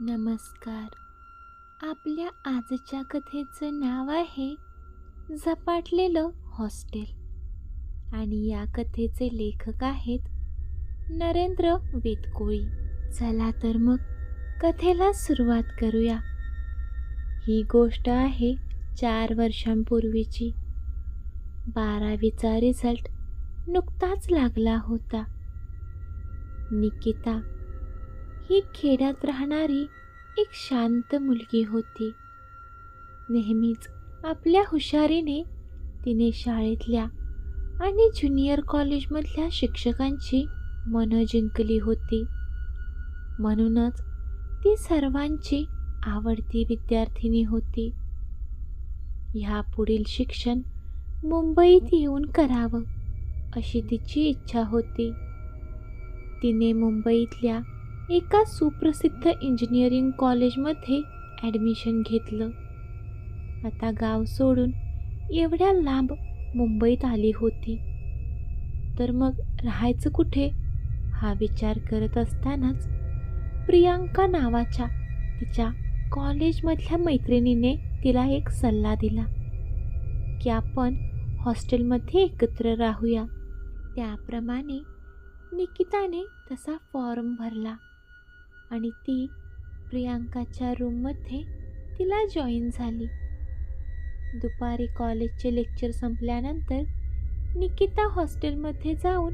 नमस्कार. आपल्या आजच्या कथेचं नाव आहे झपाटलेलं हॉस्टेल. आणि या कथेचे लेखक आहेत नरेंद्र वेतकोळी चला तर मग कथेला सुरुवात करूया. ही गोष्ट आहे चार वर्षांपूर्वीची. बारावीचा रिझल्ट नुकताच लागला होता. निकिता ही खेड्यात राहणारी एक शांत मुलगी होती. नेहमीच आपल्या हुशारीने तिने शाळेतल्या आणि ज्युनियर कॉलेजमधल्या शिक्षकांची मनं जिंकली होती. म्हणूनच ती सर्वांची आवडती विद्यार्थिनी होती. ह्या पुढील शिक्षण मुंबईत येऊन करावं अशी तिची इच्छा होती. तिने मुंबईतल्या एका सुप्रसिद्ध इंजिनिअरिंग कॉलेजमध्ये ॲडमिशन घेतलं. आता गाव सोडून एवढ्या लांब मुंबईत आली होती. तर मग राहायचं कुठे? हा विचार करत असतानाच प्रियांका नावाच्या तिच्या कॉलेजमधल्या मैत्रिणीने तिला एक सल्ला दिला की आपण हॉस्टेलमध्ये एकत्र राहूया. त्याप्रमाणे निकिताने तसा फॉर्म भरला. आणि ती प्रियांकाच्या रूममध्ये तिला जॉईन झाली. दुपारी कॉलेजचे लेक्चर संपल्यानंतर निकिता हॉस्टेलमध्ये जाऊन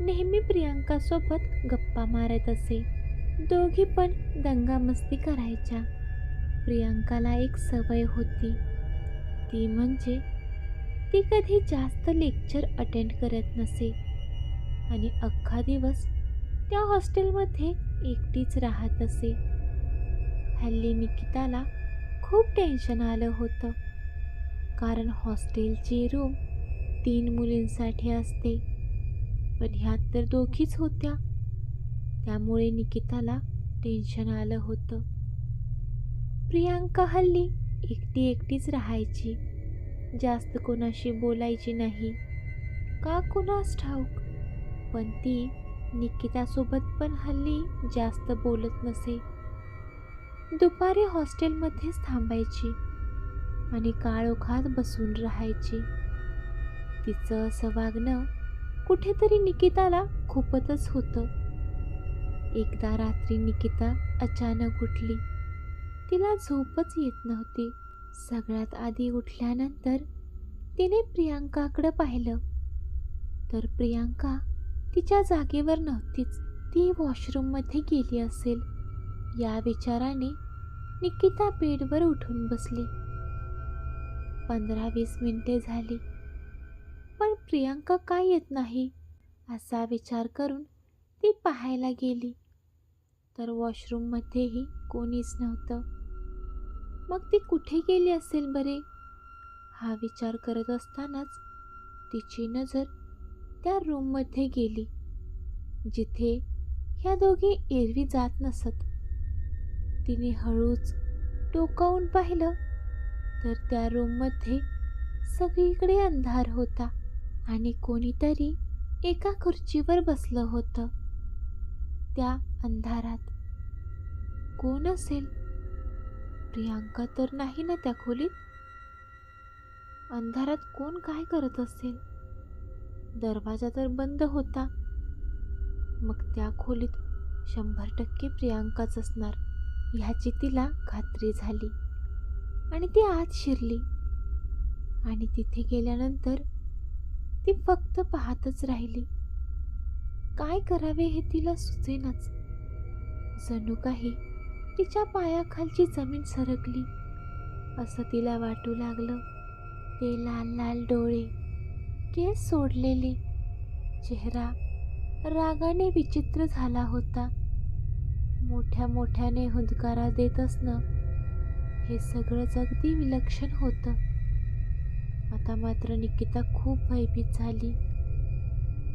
नेहमी प्रियांकासोबत गप्पा मारत असे. दोघी पण दंगामस्ती करायच्या. प्रियांकाला एक सवय होती. ती म्हणजे ती कधी जास्त लेक्चर अटेंड करत नसे. आणि अख्खा दिवस त्या हॉस्टेलमध्ये एकटीच राहत असे. हल्ली निकिताला खूप टेन्शन आलं होतं. कारण हॉस्टेलची रूम तीन मुलींसाठी असते. पण ह्यात तर दोघीच होत्या. त्यामुळे निकिताला टेन्शन आलं होतं. प्रियांका हल्ली एकटी एकटीच राहायची. जास्त कोणाशी बोलायची नाही. का कुणास ठाऊक? पण ती निकितासोबत पण हल्ली जास्त बोलत नसे. दुपारी हॉस्टेलमध्येच थांबायची आणि काळोखात बसून राहायची. तिचं असं वागणं कुठेतरी निकिताला खूपतच होतं. एकदा रात्री निकिता अचानक उठली. तिला झोपच येत नव्हती. सगळ्यात आधी उठल्यानंतर तिने प्रियांकाकडं पाहिलं. तर प्रियांका तिच्या जागेवर नव्हतीच. ती वॉशरूममध्ये गेली असेल. या विचाराने निकिता बेडवर उठून बसली. पंधरा वीस मिनिटे झाली. पण प्रियांका काय येत नाही? असा विचार करून ती पाहायला गेली. तर वॉशरूममध्येही कोणीच नव्हतं. मग ती कुठे गेली असेल बरे? हा विचार करत असतानाच तिची नजर त्या रूममध्ये गेली. जिथे ह्या दोघी एरवी जात नसत. तिने हळूच टोकावून पाहिलं तर त्या रूममध्ये सगळीकडे अंधार होता आणि कोणीतरी एका खुर्चीवर बसलं होतं. त्या अंधारात कोण असेल? प्रियांका तर नाही ना त्या खोलीत? अंधारात कोण काय करत असेल? दरवाजा तर बंद होता. मग त्या खोलीत शंभर टक्के प्रियांकाच असणार ह्याची तिला खात्री झाली. आणि ती आत शिरली. आणि तिथे गेल्यानंतर ती फक्त पाहतच राहिली. काय करावे हे तिला सुचेनाच. जणू काही तिच्या पायाखालची जमीन सरकली. असं तिला वाटू लागलं. ते लाल लाल डोळे केस सोडलेले. चेहरा रागाने विचित्र झाला होता. मोठ्या मोठ्याने हुंदकारा देत असणं हे सगळंच अगदी विलक्षण होतं. आता मात्र निकिता खूप भयभीत झाली.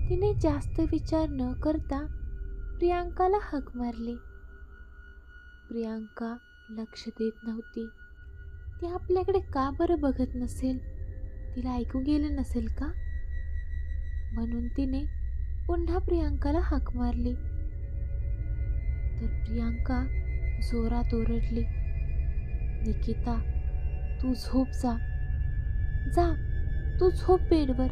तिने जास्त विचार न करता प्रियांकाला हक मारली. प्रियांका लक्ष देत नव्हती. ती आपल्याकडे का बरं बघत नसेल? तिला ऐकू गेलं नसेल का? म्हणून तिने पुन्हा प्रियांकाला हाक मारली. तर प्रियांका जोरात ओरडली निकिता तू झोप जा. जा तू झोप बेडवर.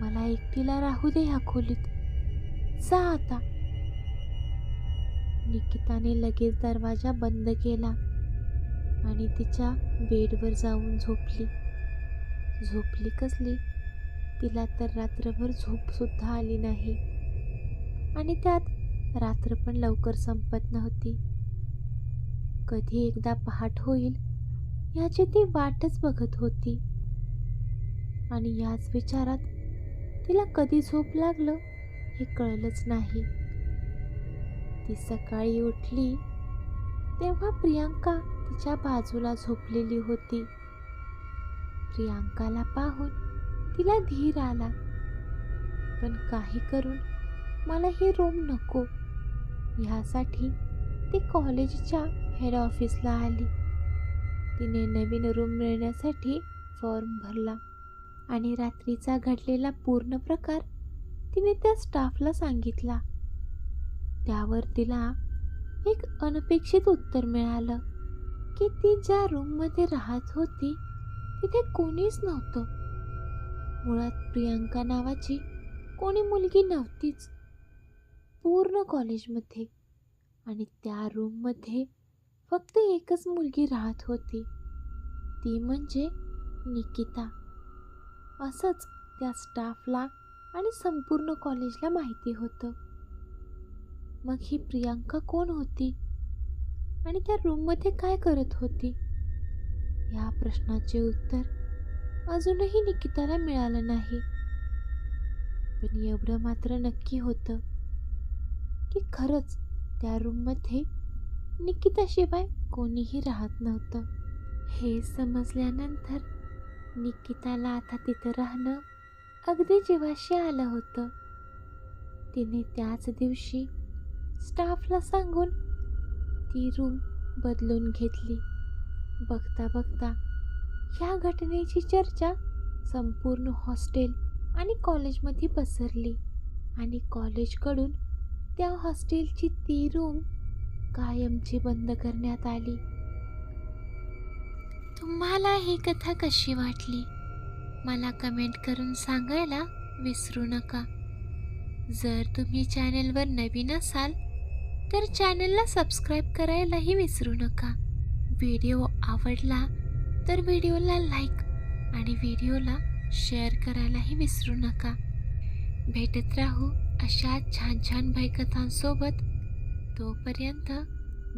मला एकटीला राहू दे ह्या खोलीत. जा आता. निकिताने लगेच दरवाजा बंद केला आणि तिच्या बेडवर जाऊन झोपली. झोपली कसली? तिला तर रात्रभर झोपसुद्धा आली नाही. आणि त्यात रात्र पण लवकर संपत नव्हती. कधी एकदा पहाट होईल याची ती वाटच बघत होती. आणि याच विचारात तिला कधी झोप लागलं हे कळलंच नाही. ती सकाळी उठली तेव्हा प्रियांका तिच्या बाजूला झोपलेली होती. प्रियांकाला पाहून तिला धीर आला. पण काही करून मला हे रूम नको. ह्यासाठी ती कॉलेजच्या हेड ऑफिसला आली. तिने नवीन रूम मिळण्यासाठी फॉर्म भरला आणि रात्रीचा घडलेला पूर्ण प्रकार तिने त्या स्टाफला सांगितला. त्यावर तिला एक अनपेक्षित उत्तर मिळालं की ती ज्या रूममध्ये राहत होती तिथे कोणीच नव्हतं. मुळात प्रियांका नावाची कोणी मुलगी नव्हतीच. पूर्ण कॉलेजमध्ये आणि त्या रूममध्ये फक्त एकच मुलगी राहत होती. ती म्हणजे निकिता. असंच त्या स्टाफला आणि संपूर्ण कॉलेजला माहिती होतं. मग ही प्रियांका कोण होती? आणि त्या रूममध्ये काय करत होती? या प्रश्नाचे उत्तर अजूनही निकिताला मिळालं नाही. पण एवढं मात्र नक्की होतं की खरंच त्या रूममध्ये निकिताशिवाय कोणीही राहत नव्हतं. हे समजल्यानंतर निकिताला आता तिथं राहणं अगदी जीवाशी आलं होतं. तिने त्याच दिवशी स्टाफला सांगून ती रूम बदलून घेतली. बघता बघता ह्या घटनेची चर्चा संपूर्ण हॉस्टेल आणि कॉलेजमध्ये पसरली. आणि कॉलेजकडून त्या हॉस्टेलची ती रूम कायमची बंद करण्यात आली. तुम्हाला ही कथा कशी वाटली? मला कमेंट करून सांगायला विसरू नका. जर तुम्ही चॅनेलवर नवीन असाल तर चॅनलला सबस्क्राईब करायलाही विसरू नका. व्हिडिओ आवडला तर व्हिडिओला लाईक आणि व्हिडिओला शेअर करायलाही विसरू नका. भेटत राहू अशा छान छान भयकथांसोबत. तोपर्यंत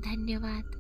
धन्यवाद.